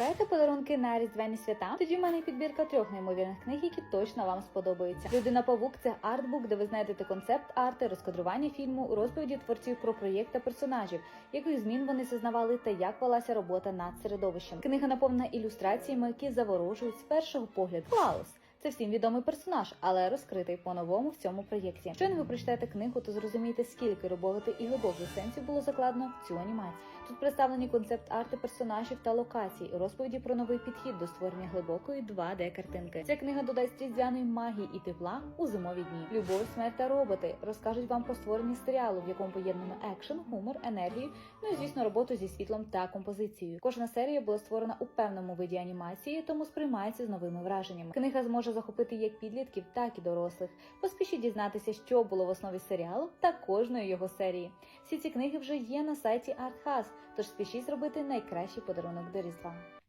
Шукаєте подарунки на різдвяні свята? Тоді в мене підбірка трьох неймовірних книг, які точно вам сподобаються. Людина павук це артбук, де ви знайдете концепт арти, розкадрування фільму, розповіді творців про проєкт та персонажів, яких змін вони зазнавали та як велася робота над середовищем. Книга наповнена ілюстраціями, які заворожують з першого погляду. Клаус! Це всім відомий персонаж, але розкритий по-новому в цьому проєкті. Щойно ви прочитаєте книгу, то зрозумієте, скільки роботи і глибоких сенсів було закладено в цю анімацію. Тут представлені концепт арти персонажів та локацій, розповіді про новий підхід до створення глибокої 2D картинки. Ця книга додасть різдвяної магії і тепла у зимові дні. Любов, смерть та роботи розкажуть вам про створення серіалу, в якому поєднано екшен, гумор, енергію, ну і звісно, роботу зі світлом та композицією. Кожна серія була створена у певному виді анімації, тому сприймається з новими враженнями. Книга зможе захопити як підлітків, так і дорослих. Поспішіть дізнатися, що було в основі серіалу та кожної його серії. Всі ці книги вже є на сайті ArtHouse, тож спішіть зробити найкращий подарунок до Різдва.